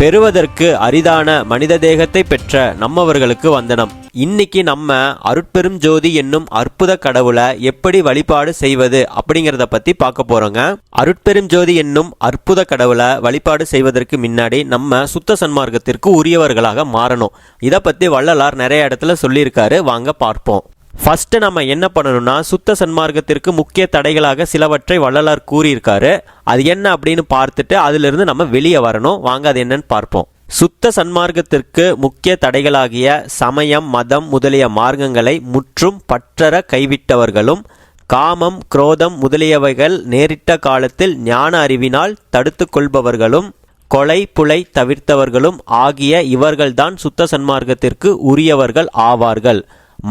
பெறுவதற்கு அரிதான மனித தேகத்தை பெற்ற நம்மவர்களுக்கு வந்தனம். இன்னைக்கு நம்ம அருட்பெரும் ஜோதி என்னும் அற்புத கடவுளை எப்படி வழிபாடு செய்வது அப்படிங்கிறத பத்தி பார்க்க போறோங்க. அருட்பெரும் ஜோதி என்னும் அற்புத கடவுளை வழிபாடு செய்வதற்கு முன்னாடி நம்ம சுத்த சன்மார்க்கத்திற்கு உரியவர்களாக மாறணும். இதை பத்தி வள்ளலார் நிறைய இடத்துல சொல்லியிருக்காரு. வாங்க பார்ப்போம். ஃபஸ்ட்டு நம்ம என்ன பண்ணணும்னா சுத்த சன்மார்க்கத்திற்கு முக்கிய தடைகளாக சிலவற்றை வள்ளலார் கூறியிருக்காரு. அது என்ன அப்படின்னு பார்த்துட்டு அதிலிருந்து நம்ம வெளியே வரணும். வாங்க அது என்னன்னு பார்ப்போம். சுத்த சன்மார்க்கத்திற்கு முக்கிய தடைகளாகிய சமயம் மதம் முதலிய மார்க்கங்களை முற்றும் பற்றற கைவிட்டவர்களும் காமம் குரோதம் முதலியவைகள் நேரிட்ட காலத்தில் ஞான அறிவினால் தடுத்து கொள்பவர்களும் கொலை புலை தவிர்த்தவர்களும் ஆகிய இவர்கள்தான் சுத்த சன்மார்க்கத்திற்கு உரியவர்கள் ஆவார்கள்.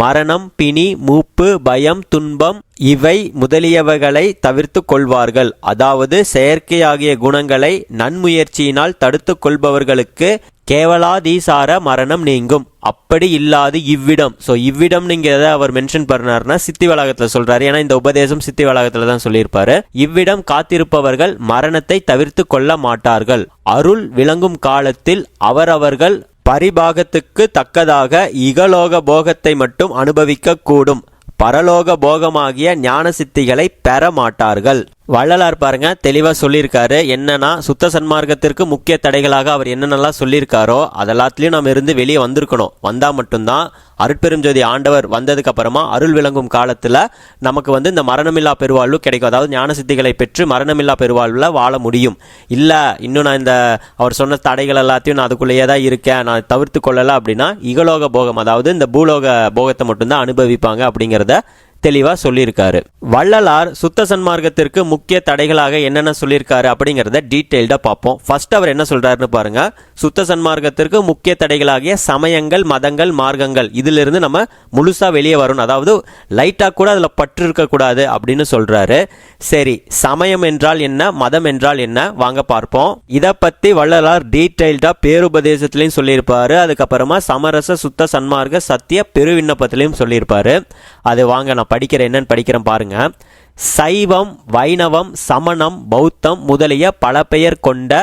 மரணம் பிணி மூப்பு பயம் துன்பம் இவை முதலியவைகளை தவிர்த்து கொள்வார்கள். அதாவது செயற்கையாகிய குணங்களை நன்முயற்சியினால் தடுத்து கொள்பவர்களுக்கு கேவலாதீசார மரணம் நீங்கும். அப்படி இல்லாது இவ்விடம். ஸோ இவ்விடம் நீங்க எதை அவர் மென்ஷன் பண்ணார்னா சித்தி வளாகத்தில் சொல்றாரு. ஏன்னா இந்த உபதேசம் சித்தி வளாகத்தில் தான் சொல்லியிருப்பாரு. இவ்விடம் காத்திருப்பவர்கள் மரணத்தை தவிர்த்து கொள்ள மாட்டார்கள். அருள் விளங்கும் காலத்தில் அவரவர்கள் பரிபாகத்துக்கு தக்கதாக இகலோக போகத்தை மட்டும் அனுபவிக்க கூடும் பரலோக போகமாகிய ஞான சித்திகளை பெற மாட்டார்கள். வள்ளலார் பாருங்க தெளிவாக சொல்லியிருக்காரு. என்னன்னா சுத்த சன்மார்க்கத்திற்கு முக்கிய தடைகளாக அவர் என்னென்னலாம் சொல்லியிருக்காரோ அதெல்லாத்துலேயும் நம்ம இருந்து வெளியே வந்திருக்கணும். வந்தால் மட்டும்தான் அருட்பெருஞ்சோதி ஆண்டவர் வந்ததுக்கு அப்புறமா அருள் விளங்கும் காலத்தில் நமக்கு வந்து இந்த மரணமில்லா பெருவாழ்வு கிடைக்கும். அதாவது ஞான சித்திகளை பெற்று மரணமில்லா பெருவாழ்வில் வாழ முடியும். இல்லை இன்னும் நான் இந்த அவர் சொன்ன தடைகள் எல்லாத்தையும் நான் அதுக்குள்ளேயே தான் இருக்கேன். நான் தவிர்த்து கொள்ளலை அப்படின்னா இகலோக போகம் அதாவது இந்த பூலோக போகத்தை மட்டும்தான் அனுபவிப்பாங்க அப்படிங்கிறத தெளிவாக சொல்லியிருக்காரு. வள்ளலார் சுத்த சன்மார்க்கத்திற்கு முக்கிய தடைகளாக என்னென்ன சொல்லியிருக்காரு அப்படிங்கிறத டீட்டெயில்டாக பார்ப்போம். ஃபர்ஸ்ட் அவர் என்ன சொல்கிறாருன்னு பாருங்க. சுத்த சன்மார்க்கத்திற்கு முக்கிய தடைகளாகிய சமயங்கள் மதங்கள் மார்க்கங்கள் இதிலிருந்து நம்ம முழுசாக வெளியே வரணும். அதாவது லைட்டாக கூட அதில் பற்று இருக்கக்கூடாது அப்படின்னு சொல்கிறாரு சரி சமயம் என்றால் என்ன மதம் என்றால் என்ன? வாங்க பார்ப்போம். இதை பற்றி வள்ளலார் டீட்டெயில்டாக பேருபதேசத்திலையும் சொல்லியிருப்பாரு. அதுக்கப்புறமா சமரச சுத்த சன்மார்க்க சத்திய பெருவிண்ணப்பத்திலையும் சொல்லியிருப்பாரு. அது வாங்க நான் படிக்கிறேன் என்னன்னு படிக்கிறேன் பாருங்க. சைவம் வைணவம் சமணம் பௌத்தம் முதலிய பல பெயர் கொண்ட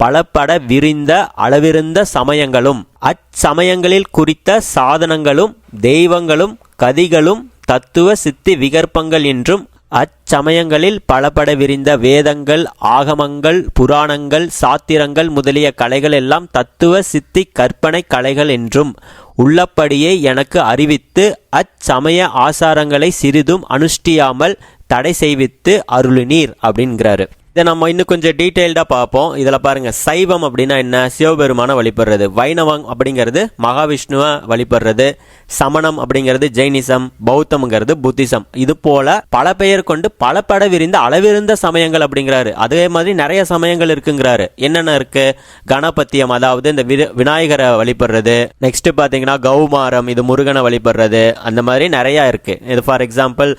பலப்பட விரிந்த அளவிருந்த சமயங்களும் அச்சமயங்களில் குறித்த சாதனங்களும் தெய்வங்களும் கதிகளும் தத்துவ சித்தி விகற்பங்கள் என்றும் அச்சமயங்களில் பலபட விரிந்த வேதங்கள் ஆகமங்கள் புராணங்கள் சாத்திரங்கள் முதலிய கலைகள் எல்லாம் தத்துவ சித்தி கற்பனை கலைகள் என்றும் உள்ளபடியே எனக்கு அறிவித்து அச்சமய ஆசாரங்களை சிறிதும் அனுஷ்டியாமல் தடை செய்வித்து அருளினீர் அப்படிங்கிறாரு இதை நம்ம இன்னும் கொஞ்சம் டீட்டெயில்டாக பார்ப்போம். இதில் பாருங்கள் சைவம் அப்படின்னா என்ன? சிவபெருமான வழிபடுறது. வைணவம் அப்படிங்கிறது மகாவிஷ்ணுவை வழிபடுறது. சமணம் அப்படிங்கிறது ஜெயினிசம் பௌத்தம்ங்கிறது புத்திசம். இது போல பல பெயர் கொண்டு பல பட விரிந்த அளவிருந்த சமயங்கள் அப்படிங்கிறாரு. அதே மாதிரி நிறைய சமயங்கள் இருக்குங்கிறாரு. என்னென்ன இருக்கு? கணபத்தியம் அதாவது இந்த விநாயகரை வழிபடுறது. நெக்ஸ்ட் பார்த்தீங்கன்னா கௌமாரம் இது முருகனை வழிபடுறது. அந்த மாதிரி நிறைய இருக்கு. இது ஃபார் எக்ஸாம்பிள்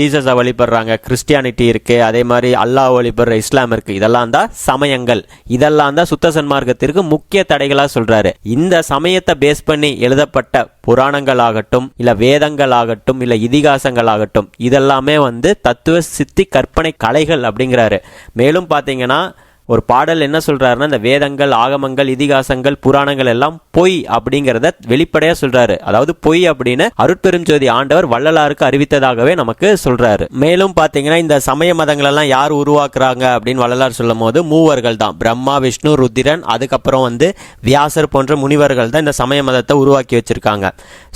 ஜீசஸை வழிபடுறாங்க. கிறிஸ்டியானிட்டி இருக்கு. அதே மாதிரி அல்லாஹ் வழிபடுற இஸ்லாம் இஸ்லாமிற்கு இதெல்லாம் தான் சமயங்கள். இதெல்லாம் தான் சுத்த சன்மார்க்கத்திற்கு முக்கிய தடைகளாக சொல்றாரு. இந்த சமயத்தை பேஸ் பண்ணி எழுதப்பட்ட புராணங்கள் ஆகட்டும் இல்ல வேதங்கள் ஆகட்டும் இல்ல இதிகாசங்கள் ஆகட்டும் இதெல்லாமே வந்து தத்துவ சித்தி கற்பனை கலைகள் அப்படிங்கிறாரு. மேலும் பார்த்தீங்கன்னா ஒரு பாடல் என்ன சொல்கிறாருன்னா இந்த வேதங்கள் ஆகமங்கள் இதிகாசங்கள் புராணங்கள் எல்லாம் பொய் அப்படிங்கிறத வெளிப்படையாக சொல்கிறாரு அதாவது பொய் அப்படின்னு அருட்பெருஞ்சோதி ஆண்டவர் வள்ளலாருக்கு அறிவித்ததாகவே நமக்கு சொல்கிறாரு மேலும் பார்த்தீங்கன்னா இந்த சமய மதங்களெல்லாம் யார் உருவாக்குறாங்க அப்படின்னு வள்ளலார் சொல்லும் போது மூவர்கள் தான். பிரம்மா விஷ்ணு ருத்திரன் அதுக்கப்புறம் வந்து வியாசர் போன்ற முனிவர்கள் தான் இந்த சமய மதத்தை உருவாக்கி வச்சிருக்காங்க.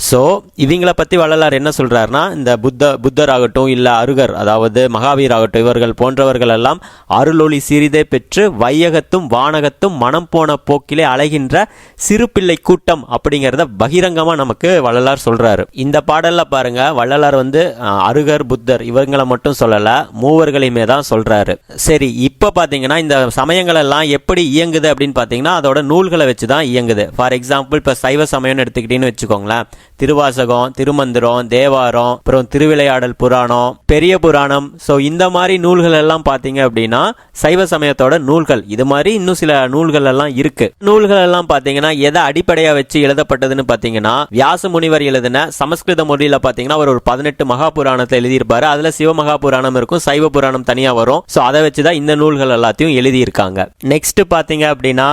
ஸோ இவங்கள பற்றி வள்ளலார் என்ன சொல்றாருன்னா இந்த புத்த புத்தர் ஆகட்டும் இல்லை அருகர் அதாவது மகாவீர் ஆகட்டும் இவர்கள் போன்றவர்கள் எல்லாம் அருளொளி சிறிதே பெற்று வையகத்தும் வானகத்தும் மனம் போன போக்கிலே அலைகின்ற சிறு பிள்ளை கூட்டம் அப்படிங்கிறத பகிரங்கமா நமக்கு வள்ளலார் சொல்றாரு. இந்த பாடலில் பாருங்க வள்ளலார் வந்து அருகர் புத்தர் இவங்களை மட்டும் சொல்லல மூவர்களையுமே தான் சொல்றாரு. சரி இப்ப பாத்தீங்கன்னா இந்த சமயங்கள் எல்லாம் எப்படி இயங்குது அப்படின்னு பாத்தீங்கன்னா அதோட நூல்களை வச்சு தான் இயங்குது. ஃபார் எக்ஸாம்பிள் இப்போ சைவ சமயம்னு எடுத்துக்கிட்டீங்கன்னு வச்சுக்கோங்களேன். திருவாசகம் திருமந்திரம் தேவாரம் அப்புறம் திருவிளையாடல் புராணம் பெரிய புராணம். ஸோ இந்த மாதிரி நூல்கள் எல்லாம் பார்த்தீங்க அப்படின்னா சைவ சமயத்தோட நூல்கள். இது மாதிரி இன்னும் சில நூல்கள் எல்லாம் இருக்கு. நூல்கள் எல்லாம் பாத்தீங்கன்னா எதை அடிப்படையா வச்சு எழுதப்பட்டதுன்னு பாத்தீங்கன்னா வியாச முனிவர் எழுதின சமஸ்கிருத மொழியில பாத்தீங்கன்னா அவர் ஒரு பதினெட்டு மகா புராணத்தை எழுதியிருப்பாரு. அதுல சிவமகா புராணம் இருக்கும் சைவ புராணம் தனியா வரும். சோ அதை வச்சுதான் இந்த நூல்கள் எல்லாத்தையும் எழுதியிருக்காங்க. நெக்ஸ்ட் பாத்தீங்க அப்படின்னா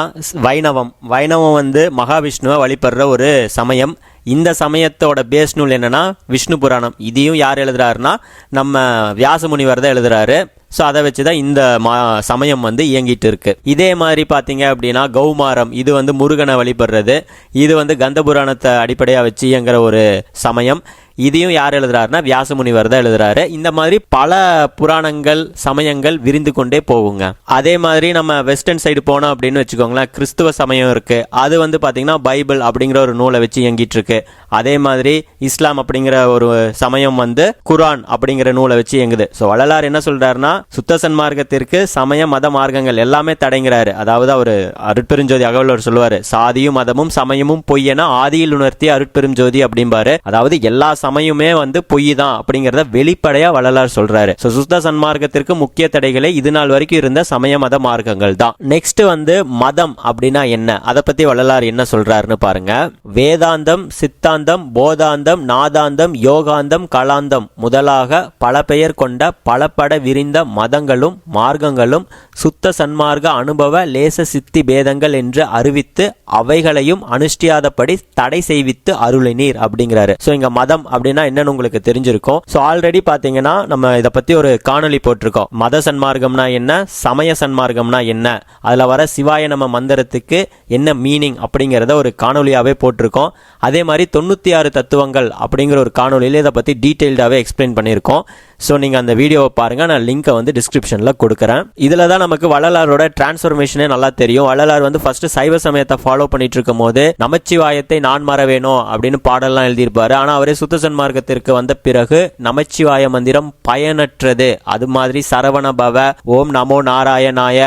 வைணவம். வைணவம் வந்து மகாவிஷ்ணுவை வழிபடுற ஒரு சமயம். இந்த சமயத்தோட பேஸ் நூல் என்னன்னா விஷ்ணு புராணம். இதையும் யார் எழுதுறாருன்னா நம்ம வியாச முனிவர் தான் எழுதுறாரு. ஸோ அதை வச்சு தான் இந்த மா சமயம் வந்து இயங்கிட்டு இருக்கு இதே மாதிரி பார்த்தீங்க அப்படின்னா கௌமாரம் இது வந்து முருகனை வழிபடுறது. இது வந்து கந்த புராணத்தை அடிப்படையாக வச்சு இயங்குற ஒரு சமயம். இதையும் யார் எழுதுறாருன்னா வியாசமுனிவர் தான் எழுதுறாரு. இந்த மாதிரி பல புராணங்கள் சமயங்கள் விரிந்து கொண்டே போகுங்க. அதே மாதிரி நம்ம வெஸ்டர்ன் சைடு போனோம் அப்படின்னு வச்சுக்கோங்களேன் கிறிஸ்துவ சமயம் இருக்கு. அது வந்து பார்த்தீங்கன்னா பைபிள் அப்படிங்கிற ஒரு நூலை வச்சு இயங்கிட்டு இருக்கு அதே மாதிரி இஸ்லாம் அப்படிங்கிற ஒரு சமயம் வந்து குரான் அப்படிங்கிற நூலை வச்சு இயங்குது. ஸோ வள்ளலார் என்ன சொல்றாருன்னா சுத்த சன்மார்க்கத்திற்கு சமய மத மார்க்கங்கள் எல்லாமே தடைங்கிறாரு. அதாவது அவர் அருட்பெருஞ்சோதி அகவலர் சொல்லுவார் சாதியும் மதமும் சமயமும் பொய்யென ஆதியில் உணர்த்தி அருட்பெருஞ்சோதி அப்படிம்பாரு. அதாவது எல்லா சமயமே வந்து பொய் தான் அப்படிங்கறத வெளிப்படையா வள்ளலார் சொல்றாரு. ஸோ சுத்த சன்மார்க்கத்திற்கு முக்கிய தடைகளே இது நாள் வரைக்கும் இருந்த சமய மத மார்க்கங்கள் தான். நெக்ஸ்ட் வந்து மதம் அப்படின்னா என்ன? அதை பத்தி வள்ளலார் என்ன சொல்றாருன்னு பாருங்க. வேதாந்தம் சித்தாந்தம் போதாந்தம் நாதாந்தம் யோகாந்தம் கலாந்தம் முதலாக பல பெயர் கொண்ட பலபட விரிந்த மதங்களும் மார்க்கங்களும் சுத்த சன்மார்க்க அனுபவ லேச சித்தி பேதங்கள் என்று அறிவித்து அவைகளையும் அனுஷ்டியாதபடி தடை செய்வித்து அருளினீர் அப்படிங்கிறாரு. ஸோ இங்க மதம் அப்படின்னா என்னன்னு உங்களுக்கு தெரிஞ்சிருக்கும். ஸோ ஆல்ரெடி பார்த்தீங்கன்னா நம்ம இதை பற்றி ஒரு காணொலி போட்டிருக்கோம். மத சன்மார்க்கம்னா என்ன? சமய சன்மார்க்கம்னா என்ன? அதில் வர சிவாய நம்ம மந்திரத்துக்கு என்ன மீனிங் அப்படிங்கிறத ஒரு காணொலியாகவே போட்டிருக்கோம். அதே மாதிரி தொண்ணூத்தி ஆறு தத்துவங்கள் அப்படிங்கிற ஒரு காணொலியில் இதை பற்றி டீட்டெயில்டாகவே எக்ஸ்பிளைன் பண்ணியிருக்கோம். ஸோ நீங்க அந்த வீடியோவை பாருங்க. நான் லிங்க்கை வந்து டிஸ்கிரிப்ஷனில் கொடுக்குறேன். இதில் தான் நமக்கு வள்ளலாரோட டிரான்ஸ்ஃபர்மேஷனே நல்லா தெரியும். வள்ளலார் வந்து ஃபர்ஸ்ட் சைவ சமயத்தை ஃபாலோ பண்ணிட்டு இருக்கும் போது நமச்சிவாயத்தை நான் மறவேணும் அப்படின்னு பாடலாம் எழுதியிருப்பார். ஆனால் அவரே சுத்த சன்மார்க்கத்திற்கு வந்த பிறகு நமச்சிவாய மந்திரம் பயனற்றது. அது மாதிரி சரவண பவ ஓம் நமோ நாராயணாய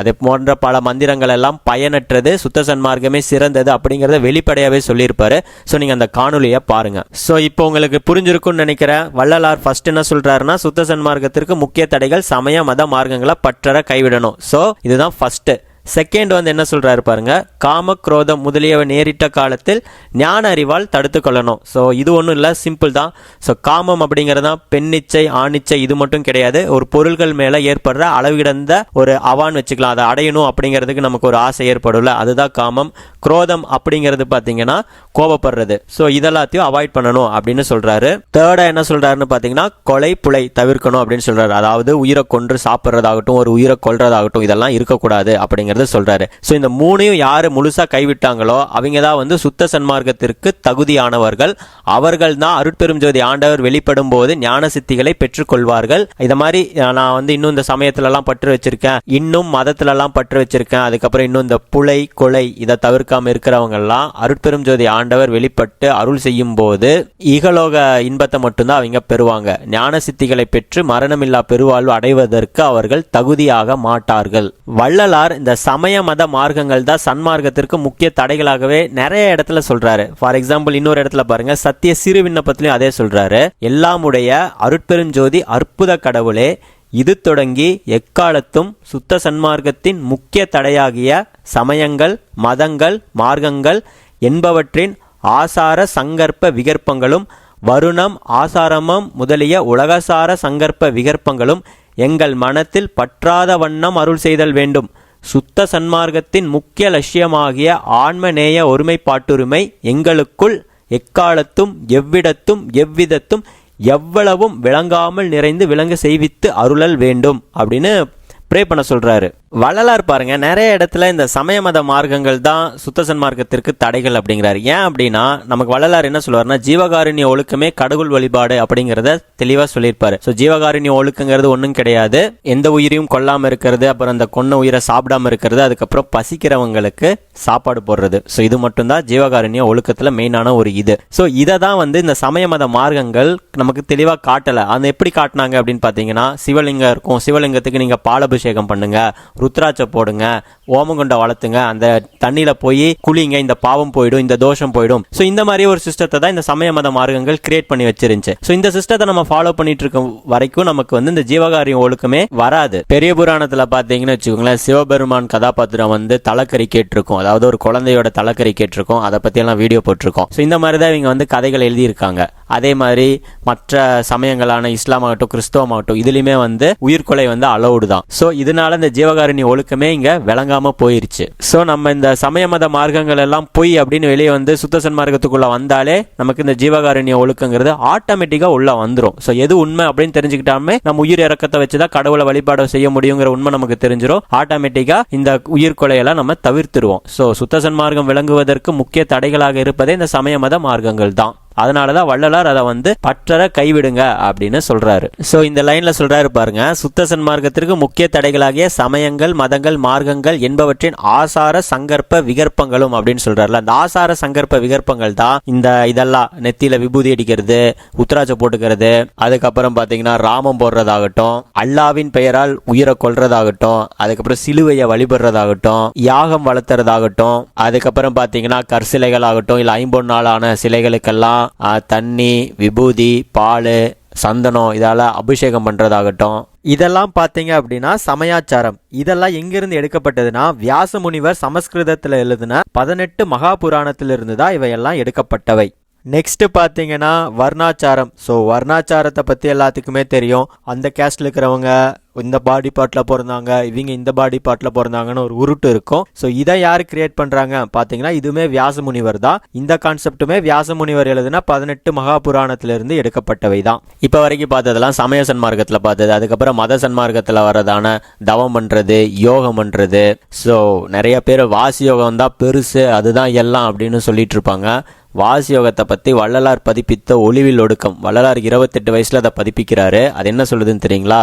அது போன்ற பல மந்திரங்கள் எல்லாம் பயனற்றது. சுத்த சன்மார்க்கமே சிறந்தது அப்படிங்கறத வெளிப்படையாகவே சொல்லியிருப்பாரு. ஸோ நீங்க அந்த காணொலியை பாருங்க. ஸோ இப்போ உங்களுக்கு புரிஞ்சிருக்கும்னு நினைக்கிறேன். வள்ளலார் ஃபர்ஸ்ட் என்ன சொல்றாருன்னா சுத்த சன்மார்க்கத்திற்கு முக்கிய தடைகள் சமய மத மார்க்கங்களை பற்றற கைவிடணும். ஸோ இதுதான் ஃபர்ஸ்ட் செகண்ட் வந்து என்ன சொல்கிறாரு பாருங்க காம குரோதம் முதலியவை நேரிட்ட காலத்தில் ஞான அறிவால் தடுத்து கொள்ளணும். ஸோ இது ஒன்றும் இல்லை சிம்பிள் தான். ஸோ காமம் அப்படிங்கிறது தான் பெண்ணிச்சை ஆணிச்சை இது மட்டும் கிடையாது. ஒரு பொருள்கள் மேலே ஏற்படுற அளவிடந்த ஒரு அவான் வச்சுக்கலாம். அதை அடையணும் அப்படிங்கிறதுக்கு நமக்கு ஒரு ஆசை ஏற்படும்ல. அதுதான் காமம். குரோதம் அப்படிங்கிறது பார்த்தீங்கன்னா கோபப்படுறது. ஸோ இதெல்லாத்தையும் அவாய்ட் பண்ணணும் அப்படின்னு சொல்கிறாரு தேர்டாக என்ன சொல்கிறாருன்னு பார்த்தீங்கன்னா கொலை புலை தவிர்க்கணும் அப்படின்னு சொல்கிறாரு அதாவது உயிரை கொன்று சாப்பிட்றதாகட்டும் ஒரு உயிரை கொல்றதாகட்டும் இதெல்லாம் இருக்கக்கூடாது அப்படிங்கிறது அப்படிங்கிறத சொல்கிறாரு ஸோ இந்த மூணையும் யார் முழுசாக கைவிட்டாங்களோ அவங்க தான் வந்து சுத்த சன்மார்க்கத்திற்கு தகுதியானவர்கள். அவர்கள் தான் அருட்பெரும் ஜோதி ஆண்டவர் வெளிப்படும் போது ஞான சித்திகளை பெற்றுக்கொள்வார்கள். இதை மாதிரி நான் வந்து இன்னும் இந்த சமயத்துல பற்று வச்சிருக்கேன். இன்னும் மதத்துல பற்று வச்சிருக்கேன். அதுக்கப்புறம் இன்னும் இந்த புலை கொலை இதை தவிர்க்காமல் இருக்கிறவங்கெல்லாம் அருட்பெரும் ஜோதி ஆண்டவர் வெளிப்பட்டு அருள் செய்யும் போது இகலோக இன்பத்தை மட்டும்தான் அவங்க பெறுவாங்க. ஞான சித்திகளை பெற்று மரணமில்லா பெருவாழ்வு அடைவதற்கு அவர்கள் தகுதியாக மாட்டார்கள். வள்ளலார் இந்த சமய மத மார்க்கங்கள் தான் சன்மார்க்கத்திற்கு முக்கிய தடைகளாகவே நிறைய இடத்துல சொல்றாரு. ஃபார் எக்ஸாம்பிள் இன்னொரு இடத்துல பாருங்க. சத்திய சிறு விண்ணப்பத்திலையும் அதே சொல்றாரு. எல்லாமுடைய அருட்பெருஞ்சோதி அற்புத கடவுளே இது தொடங்கி எக்காலத்தும் சுத்த சன்மார்க்கத்தின் முக்கிய தடையாகிய சமயங்கள் மதங்கள் மார்க்கங்கள் என்பவற்றின் ஆசார சங்கற்ப விகற்பங்களும் வருணம் ஆசாரமம் முதலிய உலகசார சங்கற்ப விகற்பங்களும் எங்கள் மனத்தில் பற்றாத வண்ணம் அருள் செய்தல் வேண்டும். சுத்த சன்மார்க்கத்தின் முக்கிய லட்சியமாகிய ஆன்மநேய ஒருமைப்பாட்டுரிமை எங்களுக்குள் எக்காலத்தும் எவ்விடத்தும் எவ்விதத்தும் எவ்வளவும் விளங்காமல் நிறைந்து விளங்க செய்வித்து அருளல் வேண்டும் அப்படின்னு ப்ரே பண்ண சொல்கிறாரு வள்ளலார் பாருங்க நிறைய இடத்துல இந்த சமய மத மார்க்கங்கள் தான் சுத்த சன்மார்க்கத்திற்கு தடைகள் அப்படிங்கிறாரு. ஏன் அப்படின்னா நமக்கு வள்ளலார் என்ன சொல்லுவாருன்னா ஜீவகாருண்ய ஒழுக்கமே கடவுள் வழிபாடு அப்படிங்கிறத தெளிவாக சொல்லியிருப்பாரு. ஸோ ஜீவகாருண்ய ஒழுக்கங்கிறது ஒன்றும் கிடையாது. எந்த உயிரையும் கொல்லாமல் இருக்கிறது அப்புறம் அந்த கொன்ன உயிரை சாப்பிடாம இருக்கிறது அதுக்கப்புறம் பசிக்கிறவங்களுக்கு சாப்பாடு போடுறது. ஸோ இது மட்டும்தான் ஜீவகாருண்ய ஒழுக்கத்தில் மெயினான ஒரு இது. ஸோ இதை தான் வந்து இந்த சமய மத மார்க்கங்கள் நமக்கு தெளிவாக காட்டலை. அது எப்படி காட்டினாங்க அப்படின்னு பார்த்தீங்கன்னா சிவலிங்கம் இருக்கும். சிவலிங்கத்துக்கு நீங்கள் பாலபு ருத்ராபிஷேகம் பண்ணுங்க ருத்ராட்சை போடுங்க ஓமகுண்ட வளர்த்துங்க அந்த தண்ணியில போய் குளிங்க இந்த பாவம் போயிடும் இந்த தோஷம் போயிடும். ஸோ இந்த மாதிரி ஒரு சிஸ்டத்தை தான் இந்த சமய மத மார்க்கங்கள் கிரியேட் பண்ணி வச்சிருந்துச்சு. ஸோ இந்த சிஸ்டத்தை நம்ம ஃபாலோ பண்ணிட்டு இருக்க வரைக்கும் நமக்கு வந்து இந்த ஜீவகாரியம் ஒழுக்கமே வராது. பெரிய புராணத்தில் பார்த்தீங்கன்னு வச்சுக்கோங்களேன் சிவபெருமான் கதாபாத்திரம் வந்து தலைக்கறி கேட்டிருக்கும். அதாவது ஒரு குழந்தையோட தலைக்கறி கேட்டிருக்கும். அதை பத்தி எல்லாம் வீடியோ போட்டிருக்கோம். ஸோ இந்த மாதிரி தான் இவங்க வந்து கதைகள் எழுதியிருக்காங்க. அதே மாதிரி மற்ற சமயங்களான இஸ்லாம் ஆகட்டும் கிறிஸ்தவம் ஆகட்டும் வந்து உயிர்கொலை வந்து அலௌடு தான். ஸோ இதனால இந்த ஜீவகாரணி ஒழுக்கமே இங்கே விளங்காமல் போயிருச்சு. ஸோ நம்ம இந்த சமய மத மார்க்கங்கள் எல்லாம் பொய் அப்படின்னு வெளியே வந்து சுத்த சன்மார்க்கத்துக்குள்ளே வந்தாலே நமக்கு இந்த ஜீவகாருண்ய ஒழுக்கங்கிறது ஆட்டோமேட்டிக்காக உள்ளே வந்துடும் ஸோ எது உண்மை அப்படின்னு தெரிஞ்சுக்கிட்டாமே நம்ம உயிர் இறக்கத்தை வச்சு தான் கடவுளை வழிபாடு செய்ய முடியுங்கிற உண்மை நமக்கு தெரிஞ்சிடும் ஆட்டோமேட்டிக்காக இந்த உயிர் கொலையெல்லாம் நம்ம தவிர்த்துருவோம். ஸோ சுத்த சன்மார்க்கம் விளங்குவதற்கு முக்கிய தடைகளாக இருப்பதே இந்த சமய மத மார்க்கங்கள் தான். அதனாலதான் வள்ளலார் அதை வந்து பற்றற கைவிடுங்க அப்படின்னு சொல்றாரு. ஸோ இந்த லைன்ல சொல்றாரு பாருங்க சுத்த சன்மார்க்கத்திற்கு முக்கிய தடைகளாகிய சமயங்கள் மதங்கள் மார்க்கங்கள் என்பவற்றின் ஆசார சங்கற்ப விகற்பங்களும் அப்படின்னு சொல்றாருல. அந்த ஆசார சங்கற்ப விகற்பங்கள் தான் இந்த இதெல்லாம் நெத்தியில விபூதி அடிக்கிறது உத்தராட்சை போட்டுக்கிறது அதுக்கப்புறம் பார்த்தீங்கன்னா ராமம் போடுறதாகட்டும் அல்லாவின் பெயரால் உயிரை கொல்றதாகட்டும் அதுக்கப்புறம் சிலுவையை வழிபடுறதாகட்டும் யாகம் வளர்த்துறதாகட்டும் அதுக்கப்புறம் பார்த்தீங்கன்னா கற்சிலைகள் ஆகட்டும் இல்லை ஐம்பொன்னாலான சிலைகளுக்கெல்லாம் தண்ணி விபூதி பால் சந்தனம் இதால் அபிஷேகம் பண்ணுறதாகட்டும் இதெல்லாம் பார்த்தீங்க அப்படின்னா சமயாச்சாரம். இதெல்லாம் எங்கிருந்து எடுக்கப்பட்டதுன்னா வியாச முனிவர் சமஸ்கிருதத்தில் எழுதின பதினெட்டு மகா புராணத்திலிருந்து தான் இவையெல்லாம் எடுக்கப்பட்டவை. நெக்ஸ்ட் பார்த்தீங்கன்னா வர்ணாச்சாரம். ஸோ வர்ணாச்சாரத்தை பற்றி எல்லாத்துக்குமே தெரியும். அந்த கேஸ்டில் இருக்கிறவங்க இந்த பாடி பார்ட்டில் பிறந்தாங்க இவங்க இந்த பாடி பார்ட்டில் பிறந்தாங்கன்னு ஒரு உருட்டு இருக்கும். ஸோ இதை யார் கிரியேட் பண்ணுறாங்க பார்த்தீங்கன்னா இதுவுமே வியாசமுனிவர் தான். இந்த கான்செப்ட்டுமே வியாச முனிவர் எழுதுனா பதினெட்டு மகாபுராணத்திலிருந்து எடுக்கப்பட்டவை தான். இப்போ வரைக்கும் பார்த்ததெல்லாம் சமய சன்மார்க்கத்தில் பார்த்தது. அதுக்கப்புறம் மத சன்மார்க்கத்தில் வரதான தவம் பண்ணுறது யோகம் பண்ணுறது ஸோ நிறைய பேர் வாசி யோகம் தான் பெருசு அதுதான் எல்லாம் அப்படின்னு சொல்லிட்டு இருப்பாங்க. வாசி யோகத்தை பற்றி வள்ளலார் பதிப்பித்த ஒளிவில் ஒடுக்கம். வள்ளலார் இருபத்தெட்டு வயசில் அதை பதிப்பிக்கிறாரு. அது என்ன சொல்லுதுன்னு தெரியுங்களா?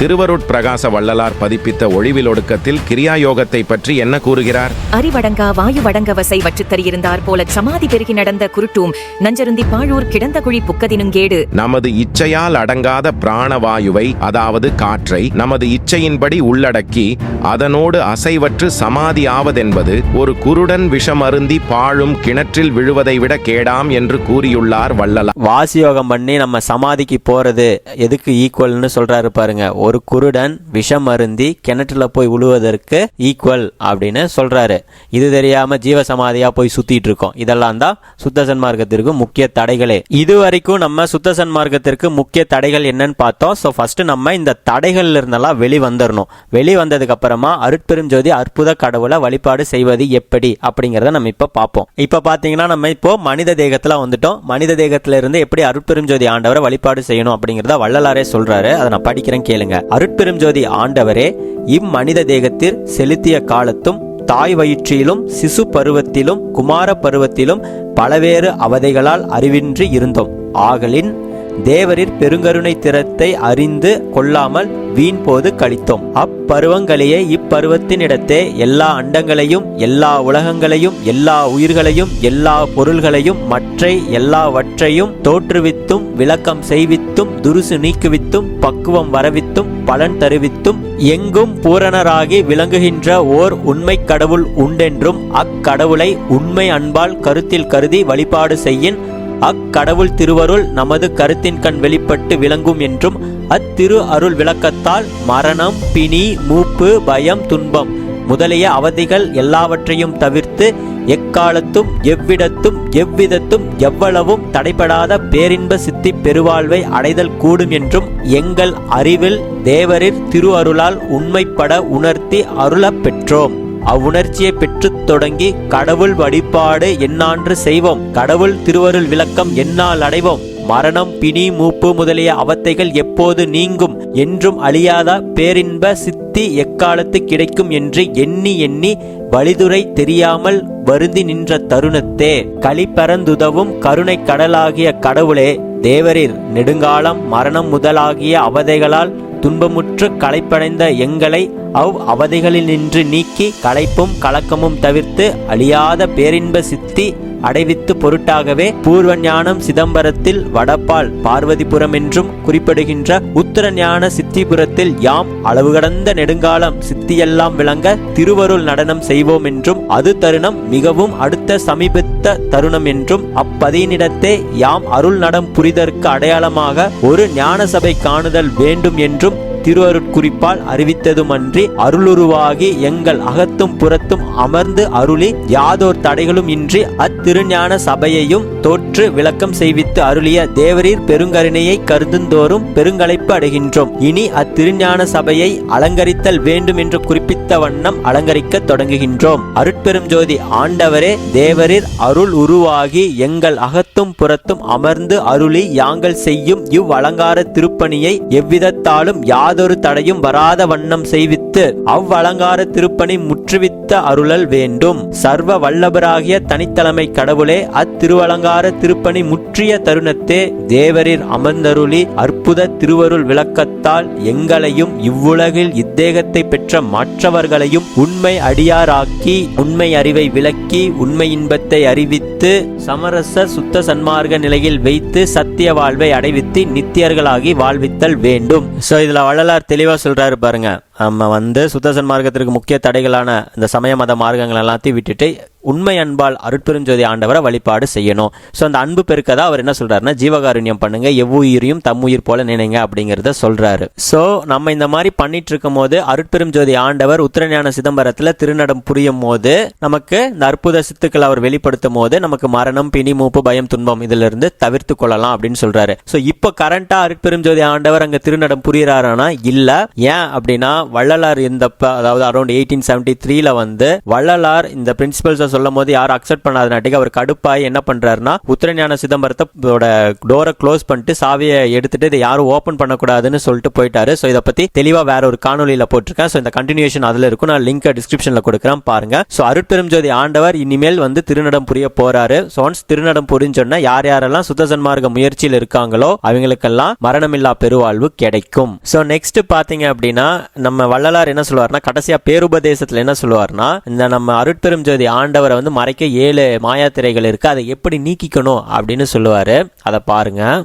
திருவருட் பிரகாச வள்ளலார் பதிப்பித்த ஒழிவில் ஒடுக்கத்தில் கிரியா யோகத்தை பற்றி என்ன கூறுகிறார்? அறிவடங்கா வாயு வடங்க வசை வற்றுத்தறியிருந்தார் போல சமாதி பெருகி நடந்த குருட்டும் நஞ்சருந்தி பாழூர் கிடந்த குழி புக்கதினுங்கேடு நமது இச்சையால் அடங்காத பிராணவாயுவை அதாவது காற்றை நமது இச்சையின்படி உள்ளடக்கி அதனோடு அசைவற்று சமாதி ஆவதென்பது ஒரு குருடன் விஷமருந்தி பாழும் கிணற்றில் விழுவதை விட கேடாம் என்று கூறியுள்ளார் வள்ளலார். வாசி யோகம் பண்ணி நம்ம சமாதிக்கு போறது எதுக்கு ஈக்குவல்னு சொல்றாரு பாருங்க. ஒரு குருடன் விஷம் அருந்தி கிணற்றுல போய் உழுவதற்கு ஈக்குவல் அப்படின்னு சொல்றாரு. இது தெரியாம ஜீவ சமாதியா போய் சுத்திட்டு இருக்கோம். இதெல்லாம் தான் சுத்த சன்மார்க்கத்திற்கு முக்கிய தடைகளே. இது வரைக்கும் நம்ம சுத்த சன்மார்க்கத்திற்கு முக்கிய தடைகள் என்னன்னு பார்த்தோம். ஸோ ஃபர்ஸ்ட் நம்ம இந்த தடைகள்ல இருந்தெல்லாம் வெளி வந்துடணும் வெளி வந்ததுக்கு அப்புறமா அருட்பெரும் ஜோதி அற்புத கடவுளை வழிபாடு செய்வது எப்படி அப்படிங்கிறத நம்ம இப்போ பார்ப்போம். இப்போ பார்த்தீங்கன்னா நம்ம இப்போ மனித தேகத்தில் வந்துட்டோம். மனித தேகத்தில் இருந்து எப்படி அருட்பெரும் ஜோதி ஆண்டவரை வழிபாடு செய்யணும் அப்படிங்கிறத வள்ளலாரே சொல்றாரு. அதை நான் படிக்கிறேன் கேளுங்க. அருட்பெரும் ஜோதி ஆண்டவரே இம்மனித தேகத்தில் செலுத்திய காலத்தும் தாய் வயிற்றிலும் சிசு பருவத்திலும் குமார பருவத்திலும் பலவேறு அவதைகளால் அறிவின்றி இருந்தோம். ஆகலின் தேவரிற் பெருங்கருணை திறத்தை அறிந்து கொள்ளாமல் வீண் போது கழித்தோம். அப்பருவங்களையே இப்பருவத்தினிடத்தே எல்லா அண்டங்களையும் எல்லா உலகங்களையும் எல்லா உயிர்களையும் எல்லா பொருள்களையும் மற்றை எல்லாவற்றையும் தோற்றுவித்தும் விளக்கம் செய்வித்தும் துருசு நீக்குவித்தும் பக்குவம் வரவித்தும் பலன் தருவித்தும் எங்கும் பூரணராகி விளங்குகின்ற ஓர் உண்மை கடவுள் உண்டென்றும் அக்கடவுளை உண்மை அன்பால் கருத்தில் கருதி வழிபாடு செய்யின் அக்கடவுள் திருவருள் நமது கருத்தின் கண் வெளிப்பட்டு விளங்கும் என்றும் அத்திரு அருள் விளக்கத்தால் மரணம் பிணி மூப்பு பயம் துன்பம் முதலிய அவதிகள் எல்லாவற்றையும் தவிர்த்து எக்காலத்தும் எவ்விடத்தும் எவ்விதத்தும் எவ்வளவும் தடைபடாத பேரின்ப சித்தி பெருவாழ்வை அடைதல் கூடும் என்றும் எங்கள் அறிவில் தேவரின் திரு அருளால் உண்மைப்பட உணர்த்தி அருளப் பெற்றோம். அவ்வுணர்ச்சியை பெற்றுத் தொடங்கி கடவுள் வழிபாடு என்னான்று செய்வோம். கடவுள் திருவருள் விளக்கம் என்னால் அடைவோம். மரணம் பிணி மூப்பு முதலிய அவத்தைகள் எப்போது நீங்கும் என்றும் அழியாத பேரின்ப சித்தி எக்காலத்து கிடைக்கும் என்று எண்ணி எண்ணி வழிதுரை தெரியாமல் வருந்தி நின்ற தருணத்தே. களிப்பரந்துதவும் கருணை கடலாகிய கடவுளே தேவரீர் நெடுங்காலம் மரணம் முதலாகிய அவதைகளால் துன்பமுற்று களைப்படைந்த எங்களை அவ் அவதிகளில் நின்று நீக்கி களைப்பும் கலக்கமும் தவிர்த்து அழியாத பேரின்ப சித்தி அடைவித்து பொருட்டாகவே பூர்வ ஞானம் சிதம்பரத்தில் வடபால் பார்வதிபுரம் என்றும் குறிப்பிடுகின்ற உத்தர ஞான சித்திபுரத்தில் யாம் அளவு கடந்த நெடுங்காலம் சித்தியெல்லாம் விளங்க திருவருள் நடனம் செய்வோம் என்றும் அது தருணம் மிகவும் அடுத்த சமீபத்த தருணம் என்றும் அப்பதியினிடத்தே யாம் அருள் நடம் புரிதற்கு அடையாளமாக ஒரு ஞான சபை காணுதல் வேண்டும் என்றும் திருவருட்குறிப்பால் அறிவித்ததுமன்றி அருளுருவாகி எங்கள் அகத்தும் புறத்தும் அமர்ந்து அருளி யாதோர் தடைகளும் இன்றி அத்திருஞான சபையையும் தோற்று விளக்கம் செய்வித்து அருளிய தேவரீர் பெருங்கருணையை கருதுந்தோறும் பெருங்கலைப்பு அடைகின்றோம். இனி அத்திருஞான சபையை அலங்கரித்தல் வேண்டும் என்று குறிப்பிட்ட வண்ணம் அலங்கரிக்க தொடங்குகின்றோம். அருட்பெரும் ஜோதி ஆண்டவரே தேவரீர் அருள் உருவாகி எங்கள் அகத்தும் புறத்தும் அமர்ந்து அருளி யாங்கள் செய்யும் இவ்வலங்கார திருப்பணியை எவ்விதத்தாலும் யாதொரு தடையும் வராத வண்ணம் செய்வித்து அவ்வலங்கார திருப்பணி முற்றுவித்த அருளல் வேண்டும். சர்வ வல்லபராகிய தனித்தலைமை கடவுளே அத்திருவலங்கார திருப்பணி முற்றிய தருணத்தே தேவரில் அமர்ந்தருளி அற்புத திருவருள் விளக்கத்தால் எங்களையும் இவ்வுலகில் இத்தேகத்தை பெற்ற மற்றவர்களையும் உண்மை அடியாராக்கி உண்மை அறிவை விளக்கி உண்மை இன்பத்தை அறிவித்து சமரச சுத்த சன்மார்க்க நிலையில் வைத்து சத்திய வாழ்வை அடைவித்து நித்தியர்களாகி வாழ்வித்தல் வேண்டும். சோ இதுல வள்ளலார் தெளிவா சொல்றாரு பாருங்க. நம்ம வந்து சுத்தசன் மார்க்கத்திற்கு முக்கிய தடைகளான இந்த சமய மத மார்க்கங்கள் எல்லாத்தையும் விட்டுட்டு உண்மை அன்பால் அருட்பெருஞ்சோதி ஆண்டவரை வழிபாடு செய்யணும். ஸோ அந்த அன்பு பெருக்கதா அவர் என்ன சொல்றாருன்னா ஜீவகாருண்யம் பண்ணுங்க எவ்வுயிரையும் தம்முயிர் போல நினைங்க அப்படிங்கிறத சொல்றாரு. ஸோ நம்ம இந்த மாதிரி பண்ணிட்டு இருக்கும் போது அருட்பெரும் ஜோதி ஆண்டவர் உத்தரஞான சிதம்பரத்தில் திருநடம் புரியும் போது நமக்கு இந்த அற்புத சித்துக்களை அவர் வெளிப்படுத்தும் போது நமக்கு மரணம் பிணி மூப்பு பயம் துன்பம் இதுல இருந்து தவிர்த்து கொள்ளலாம் அப்படின்னு சொல்றாரு. ஸோ இப்போ கரண்டா அருட்பெரும் ஜோதி ஆண்டவர் அங்க திருநடம் புரியுறாருன்னா இல்ல. ஏன் அப்படின்னா வள்ளலார் இருந்தப்ப அதாவது அரௌண்ட் எயிட்டீன் செவன்டி த்ரீல வந்து வள்ளலார் இந்த பிரின்சிபல்ஸை சொல்லும் போது யாரும் அக்செப்ட் பண்ணாதனாட்டிக்கு அவர் கடுப்பாய் என்ன பண்றாருன்னா உத்தரஞான சிதம்பரத்தோட டோரை க்ளோஸ் பண்ணிட்டு சாவியை எடுத்துட்டு இதை யாரும் ஓப்பன் பண்ணக்கூடாதுன்னு சொல்லிட்டு போயிட்டாரு. ஸோ இதை பத்தி தெளிவா வேற ஒரு காணொலியில போட்டிருக்கேன். ஸோ இந்த கண்டினியூஷன் அதுல இருக்கும். நான் லிங்க் டிஸ்கிரிப்ஷன்ல கொடுக்குறேன். பாருங்க. ஸோ அருட்பெரும் ஜோதி ஆண்டவர் இனிமேல் வந்து திருநடம் புரிய போறாரு. ஸோ ஒன்ஸ் திருநடம் புரிஞ்சோன்னா யார் யாரெல்லாம் சுத்தசன்மார்க்க முயற்சியில் இருக்காங்களோ அவங்களுக்கெல்லாம் மரணமில்லா பெருவாழ்வு கிடைக்கும். ஸோ நெக்ஸ்ட் பாத்தீங்க அப்படின்னா நம்ம வள்ளலார் என்ன சொல்லுவார்னா கடைசியா பேருபதேசத்துல என்ன சொல்லுவார்னா இந்த நம்ம அருட்பெரும் ஜோதி வந்து மறைக்க ஏழு மாயாத்திரைகள் இருக்கு. அதை எப்படி நீக்கிக்கணும் அப்படின்னு சொல்லுவாரு. அதை பாருங்க.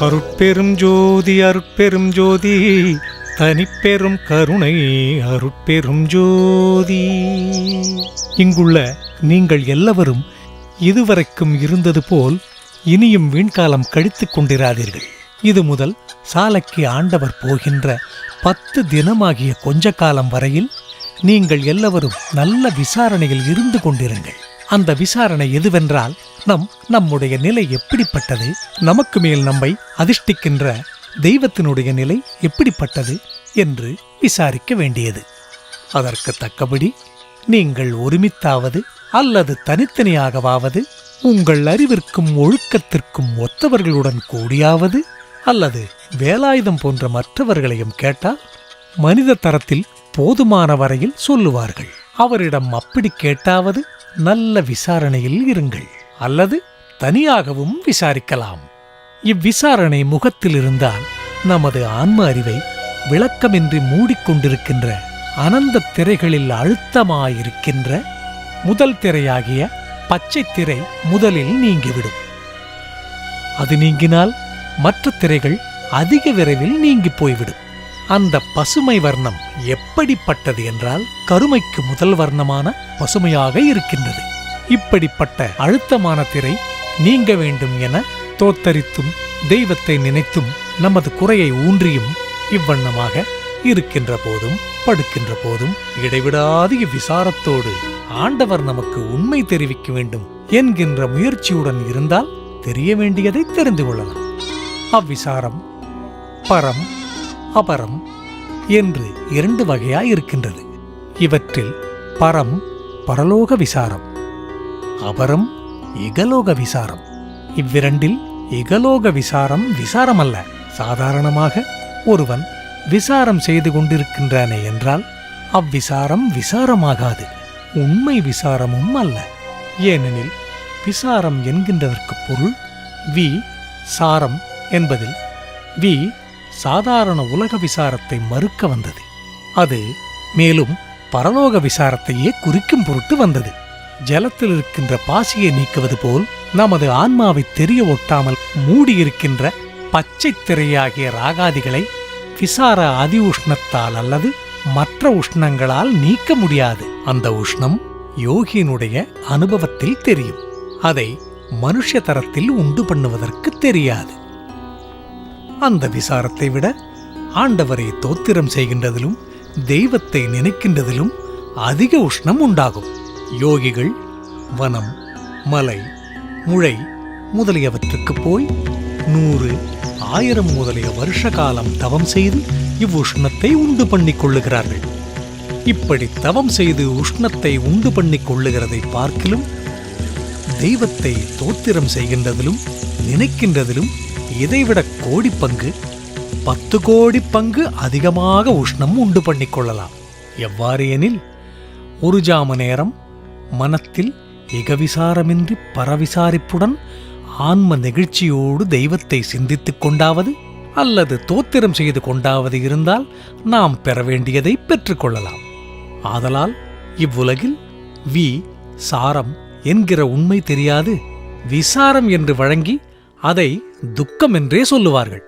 அருட்பெரும் ஜோதி அருட்பெரும் ஜோதி தனிப்பெரும் கருணை அருட்பெரும் ஜோதி. இங்குள்ள நீங்கள் எல்லாவரும் இதுவரைக்கும் இருந்தது போல் இனியும் வீண்காலம் கழித்துக் கொண்டிராதீர்கள். இது முதல் சாலைக்கு ஆண்டவர் போகின்ற பத்து தினமாகிய கொஞ்ச காலம் வரையில் நீங்கள் எல்லாவரும் நல்ல விசாரணையில் இருந்து கொண்டிருங்கள். அந்த விசாரணை எதுவென்றால் நம் நம்முடைய நிலை எப்படிப்பட்டது? நமக்கு மேல் நம்மை அதிர்ஷ்டிக்கின்ற தெய்வத்தினுடைய நிலை எப்படிப்பட்டது? என்று விசாரிக்க வேண்டியது. அதற்கு தக்கபடி நீங்கள் ஒருமித்தாவது அல்லது தனித்தனியாகவாவது உங்கள் அறிவிற்கும் ஒழுக்கத்திற்கும் ஒத்தவர்களுடன் கூடியாவது அல்லது வேலாயுதம் போன்ற மற்றவர்களையும் கேட்டால் மனித தரத்தில் போதுமான வரையில் சொல்லுவார்கள். அவரிடம் அப்படி கேட்டாவது நல்ல விசாரணையில் இருங்கள். அல்லது தனியாகவும் விசாரிக்கலாம். இவ்விசாரணை முகத்தில் இருந்தால் நமது ஆன்ம அறிவை விளக்கமின்றி மூடிக்கொண்டிருக்கின்ற அனந்த திரைகளில் அழுத்தமாயிருக்கின்ற முதல் திரையாகிய பச்சை திரை முதலில் நீங்கிவிடும். அது நீங்கினால் மற்ற திரைகள் அதிக விரைவில் நீங்கி போய்விடும். அந்த பசுமை வர்ணம் எப்படிப்பட்டது என்றால் கருமைக்கு முதல் வர்ணமான பசுமையாக இருக்கின்றது. இப்படிப்பட்ட அழுத்தமான திரை நீங்க வேண்டும் என தோத்தரித்தும் தெய்வத்தை நினைத்தும் நமது குறையை ஊன்றியும் இவ்வண்ணமாக இருக்கின்ற போதும் படுக்கின்ற போதும் இடைவிடாது இவ்விசாரத்தோடு ஆண்டவர் நமக்கு உண்மை தெரிவிக்க வேண்டும் என்கின்ற முயற்சியுடன் இருந்தால் தெரிய வேண்டியதை தெரிந்து கொள்ளலாம். அவ்விசாரம் பரம் அபரம் என்று இரண்டு வகையாய் இருக்கின்றது இவற்றில் பரம் பரலோக விசாரம் அபரம் இகலோக விசாரம். இவ்விரண்டில் இகலோக விசாரம் விசாரம் அல்ல சாதாரணமாக ஒருவன் விசாரம் செய்து கொண்டிருக்கின்றானே என்றால் அவ்விசாரம் விசாரமாகாது உண்மை விசாரமும் அல்ல. ஏனெனில் விசாரம் என்கின்றதற்கு பொருள் வி சாரம் என்பதில் வி சாதாரண உலக விசாரத்தை மறுக்க வந்தது. அது மேலும் பரலோக விசாரத்தையே குறிக்கும் பொருட்டு வந்தது. ஜலத்தில் இருக்கின்ற பாசியை நீக்குவது போல் நமது ஆன்மாவை தெரிய ஒட்டாமல் மூடியிருக்கின்ற பச்சை திரையாகிய ராகாதிகளை விசார அதி உஷ்ணத்தால் அல்லது மற்ற உஷ்ணங்களால் நீக்க முடியாது. அந்த உஷ்ணம் யோகியினுடைய அனுபவத்தில் தெரியும். அதை மனுஷ தரத்தில் உண்டு பண்ணுவதற்கு தெரியாது. அந்த விசாரத்தை விட ஆண்டவரை தோத்திரம் செய்கின்றதிலும் தெய்வத்தை நினைக்கின்றதிலும் அதிக உஷ்ணம் உண்டாகும். யோகிகள் வனம் மலை முளை முதலியவற்றுக்கு போய் நூறு ஆயிரம் முதலிய வருஷ காலம் தவம் செய்து இவ்வுஷ்ணத்தை உண்டு பண்ணிக் கொள்ளுகிறார்கள். இப்படி தவம் செய்து உஷ்ணத்தை உண்டு பண்ணிக் கொள்ளுகிறதை பார்க்கிலும் தெய்வத்தை தோத்திரம் செய்கின்றதிலும் நினைக்கின்றதிலும் இதைவிட கோடி பங்கு பத்து கோடி பங்கு அதிகமாக உஷ்ணம் உண்டு பண்ணிக் கொள்ளலாம் எவ்வாறு எனில் ஒரு ஜாம நேரம் மனத்தில் இகவிசாரமின்றி பரவிசாரிப்புடன் ஆன்ம நெகிழ்ச்சியோடு தெய்வத்தை சிந்தித்துக் கொண்டாவது அல்லது தோத்திரம் செய்து கொண்டாவது இருந்தால் நாம் பெற வேண்டியதை பெற்றுக்கொள்ளலாம் ஆதலால் இவ்வுலகில் வி சாரம் என்கிற உண்மை தெரியாது. விசாரம் என்று வழங்கி அதை துக்கம் என்றே சொல்லுவார்கள்.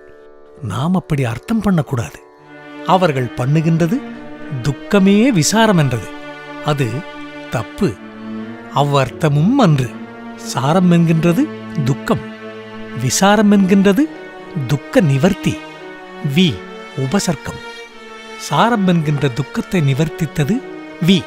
நாம் அப்படி அர்த்தம் பண்ணக்கூடாது. அவர்கள் பண்ணுகின்றது துக்கமே விசாரம் என்றது. அது தப்பு. அவ்வர்த்தமும் அன்று. சாரம் என்கின்றது துக்கம். விசாரம் என்கின்றது துக்க நிவர்த்தி. வி உபசர்க்கம். சாரம் என்கின்ற துக்கத்தை நிவர்த்தித்தது வி.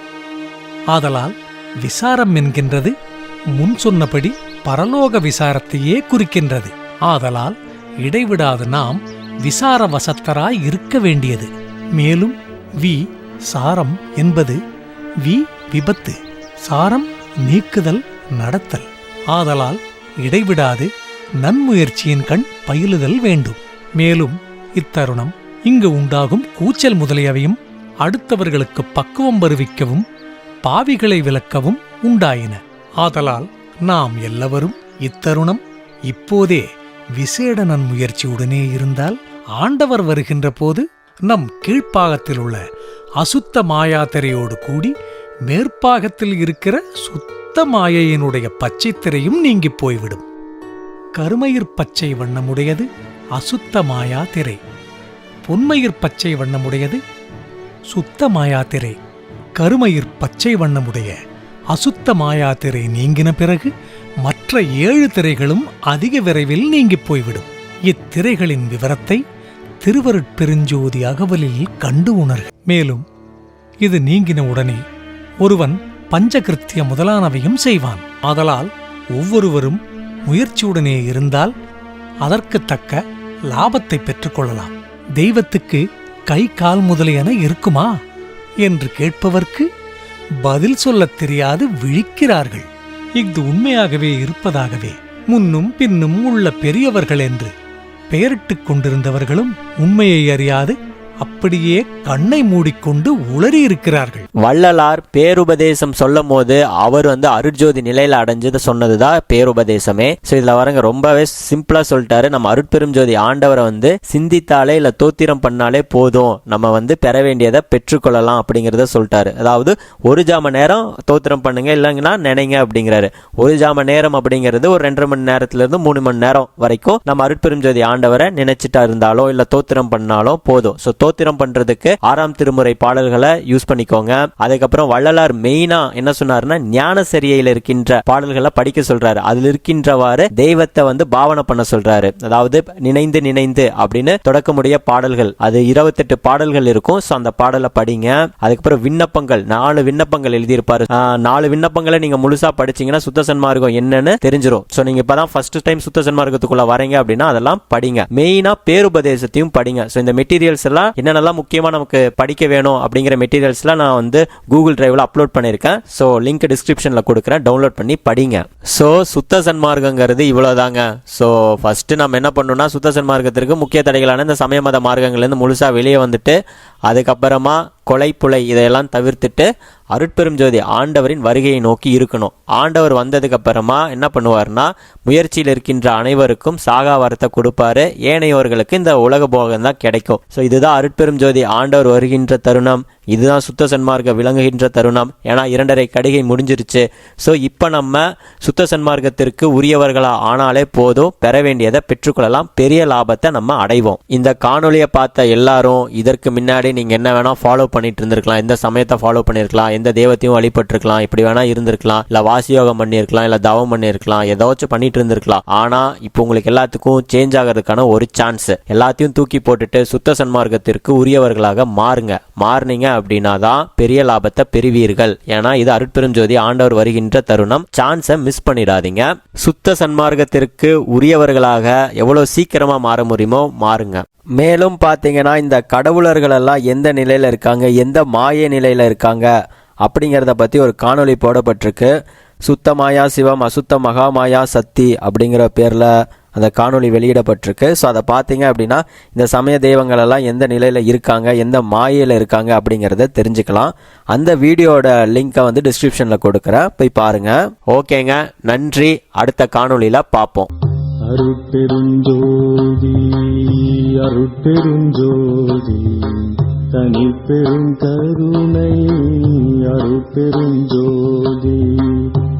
ஆதலால் விசாரம் என்கின்றது முன் சொன்னபடி பரலோக விசாரத்தையே குறிக்கின்றது. ஆதலால் இடைவிடாது நாம் விசார வசத்தராய் இருக்க வேண்டியது. மேலும் வி சாரம் என்பது வி விபத்து சாரம் நீக்குதல் நடத்தல். ஆதலால் இடைவிடாது நன்முயற்சியின் கண் பயிலுதல் வேண்டும். மேலும் இத்தருணம் இங்கு உண்டாகும் கூச்சல் முதலியவையும் அடுத்தவர்களுக்கு பக்குவம் வருவிக்கவும் பாவிகளை விளக்கவும் உண்டாயின. ஆதலால் நாம் எல்லவரும் இத்தருணம் இப்போதே விசேட நன்முயற்சியுடனே இருந்தால் ஆண்டவர் வருகின்ற போது நம் கீழ்ப்பாகத்தில் உள்ள அசுத்த மாயாத்திரையோடு கூடி மேற்பாகத்தில் இருக்கிற சுத்த மாயையினுடைய பச்சை திரையும் நீங்கிப் போய்விடும். கருமயிர் பச்சை வண்ணமுடையது அசுத்த மாயா திரை. பொன்மயிர் பச்சை வண்ணமுடையது சுத்த மாயா திரை. கருமயிர் பச்சை வண்ணமுடைய அசுத்த மாயா திரை நீங்கின பிறகு மற்ற ஏழு திரைகளும் அதிக விரைவில் நீங்கிப் போய்விடும். இத்திரைகளின் விவரத்தை திருவருட்பெருஞ்சோதி அகவலில் கண்டு உணர்க. மேலும் இது நீங்கின உடனே ஒருவன் பஞ்சகிருத்திய முதலானவையும் செய்வான். ஆதலால் ஒவ்வொருவரும் முயற்சியுடனே இருந்தால் அதற்கு தக்க லாபத்தை பெற்றுக்கொள்ளலாம் தெய்வத்துக்கு கை கால் முதலியன இருக்குமா? என்று கேட்பவர்க்கு பதில் சொல்லத் தெரியாது விழிக்கிறார்கள். இஃது உண்மையாகவே இருப்பதாகவே முன்னும் பின்னும் உள்ள பெரியவர்கள் என்று பெயரிட்டுக் கொண்டிருந்தவர்களும் உண்மையை அறியாது அப்படியே கண்ணை மூடிக்கொண்டு உளறி இருக்கிறார்கள் வள்ளலார் பேருபதேசம் சொல்லும் போது அவர் வந்து அருட்ஜோதி நிலையில அடைஞ்சது சொன்னதுதான் பேருபதேசமே. ஸோ இதுல வரங்க ரொம்பவே சிம்பிளா சொல்லிட்டாரு. நம்ம அருட்பெரும் ஜோதி ஆண்டவரை வந்து சிந்தித்தாலே இல்ல தோத்திரம் பண்ணாலே போதும். நம்ம வந்து பெற வேண்டியதை பெற்றுக்கொள்ளலாம் அப்படிங்கறத சொல்லிட்டாரு. அதாவது ஒரு ஜாம நேரம் தோத்திரம் பண்ணுங்க இல்லைங்கன்னா நினைங்க அப்படிங்கிறாரு. ஒரு ஜாம நேரம் அப்படிங்கிறது ஒரு ரெண்டரை மணி நேரத்துல இருந்து மூணு மணி நேரம் வரைக்கும் நம்ம அருட்பெரும் ஜோதி ஆண்டவரை நினைச்சிட்டா இருந்தாலோ இல்ல தோத்திரம் பண்ணாலோ போதும். ஸோ தோத்திரம் பண்றதுக்கு ஆறாம் திருமுறை பாடல்களை யூஸ் பண்ணிக்கோங்க. அதுக்கப்புறம் வள்ளலார் மெயினா என்ன சொன்னாருன்னா ஞான சரியையில் இருக்கின்ற பாடல்களை படிக்க சொல்றாரு. அதில் இருக்கின்றவாறு தெய்வத்தை வந்து பாவனை பண்ண சொல்றாரு. அதாவது நினைந்து நினைந்து அப்படின்னு தொடக்கமுடைய பாடல்கள். அது இருபத்தெட்டு பாடல்கள் இருக்கும். ஸோ அந்த பாடலை படிங்க. அதுக்கப்புறம் விண்ணப்பங்கள். நாலு விண்ணப்பங்கள் எழுதியிருப்பாரு. ஆஹ், நாலு விண்ணப்பங்களை நீங்க முழுசா படிச்சீங்கன்னா சுத்த சன்மார்க்கம் என்னன்னு தெரிஞ்சிடும் ஸோ நீங்க இப்பதான் ஃபர்ஸ்ட் டைம் சுத்த சன்மார்க்கத்துக்குள்ள வரீங்க அப்படின்னா அதெல்லாம் படிங்க. மெயினா பேருபதேசத்தையும் படிங்க. ஸோ இந்த மெட்டீரியல்ஸ் எல்லாம் என்னென்னலாம் முக்கியமாக நமக்கு படிக்க வேணும் அப்படிங்கிற மெட்டீரியல்ஸ்லாம் நான் வந்து கூகுள் டிரைவில் அப்லோட் பண்ணியிருக்கேன். ஸோ லிங்க் டிஸ்கிரிப்ஷனில் கொடுக்குறேன். டவுன்லோட் பண்ணி படிங்க. ஸோ சுத்த சன்மார்க்கங்கிறது இவ்வளோதாங்க ஸோ ஃபஸ்ட்டு நம்ம என்ன பண்ணணும்னா சுத்த சன்மார்க்கத்திற்கு முக்கிய தடைகளான இந்த சமய மத மார்க்கங்கள்லேருந்து முழுசாக வெளியே வந்துட்டு அதுக்கப்புறமா கொலை புலை இதையெல்லாம் தவிர்த்துட்டு அருட்பெரும் ஜோதி ஆண்டவரின் வருகையை நோக்கி இருக்கணும். ஆண்டவர் வந்ததுக்கப்புறமா என்ன பண்ணுவார்னா முயற்சியில் இருக்கின்ற அனைவருக்கும் சாகா வரத்தை கொடுப்பாரு. ஏனையோர்களுக்கு இந்த உலக போகம் தான் கிடைக்கும். ஸோ இதுதான் அருட்பெரும் ஜோதி ஆண்டவர் வருகின்ற தருணம். இதுதான் சுத்த சன்மார்க்க விளங்குகின்ற தருணம். ஏன்னா இரண்டரை கடிகை முடிஞ்சிருச்சு. ஸோ இப்போ நம்ம சுத்த சன்மார்க்கத்திற்கு உரியவர்களாக ஆனாலே போதும். பெற வேண்டியதை பெற்றுக்கொள்ளலாம். பெரிய லாபத்தை நம்ம அடைவோம். இந்த காணொலியை பார்த்த எல்லாரும் இதற்கு முன்னாடி நீங்கள் என்ன வேணால் ஃபாலோ பண்ணிட்டு இருந்திருக்கலாம். எந்த சமயத்தை ஃபாலோ பண்ணியிருக்கலாம் எந்த தெய்வத்தையும் வழிபட்டிருக்கலாம். இப்படி வேணால் இருந்திருக்கலாம். இல்லை வாசியோகம் பண்ணியிருக்கலாம் இல்லை தவம் பண்ணியிருக்கலாம் ஏதாச்சும் பண்ணிட்டு இருந்திருக்கலாம். ஆனால் இப்போ உங்களுக்கு எல்லாத்துக்கும் சேஞ்ச் ஆகிறதுக்கான ஒரு சான்ஸ் எல்லாத்தையும் தூக்கி போட்டுட்டு சுத்த சன்மார்க்கத்திற்கு உரியவர்களாக மாறுங்க. மாறுனீங்க அப்படின்னா தான் பெரிய லாபத்தை பெறுவீர்கள். ஏன்னா இது அருட்பெருஞ்சோதி ஆண்டவர் வருகின்ற தருணம். சான்ஸை மிஸ் பண்ணிடாதீங்க. சுத்த சன்மார்க்கத்திற்கு உரியவர்களாக எவ்வளவு சீக்கிரமா மாற முடியுமோ மாறுங்க. மேலும் பார்த்தீங்கன்னா இந்த கடவுளர்கள் எல்லாம் எந்த நிலையில இருக்காங்க எந்த மாய நிலையில இருக்காங்க அப்படிங்கிறத பத்தி ஒரு காணொளி போடப்பட்டிருக்கு. சுத்த மாயா சிவம் அசுத்த மகாமாயா சக்தி அப்படிங்கிற பேர்ல அந்த காணொளி வெளியிடப்பட்டிருக்கு. ஸோ அதை பார்த்தீங்க அப்படின்னா இந்த சமய தெய்வங்களெல்லாம் எந்த நிலையில் இருக்காங்க எந்த மாயையில் இருக்காங்க அப்படிங்கிறத தெரிஞ்சுக்கலாம். அந்த வீடியோட லிங்க்கை வந்து டிஸ்கிரிப்ஷனில் கொடுக்குறேன். போய் பாருங்க. ஓகேங்க. நன்றி. அடுத்த காணொலியில் பார்ப்போம். அருட்பெருஞ்சோதி அருட்பெருஞ்சோதி தனி கருணை அருட்பெருஞ்சோதி.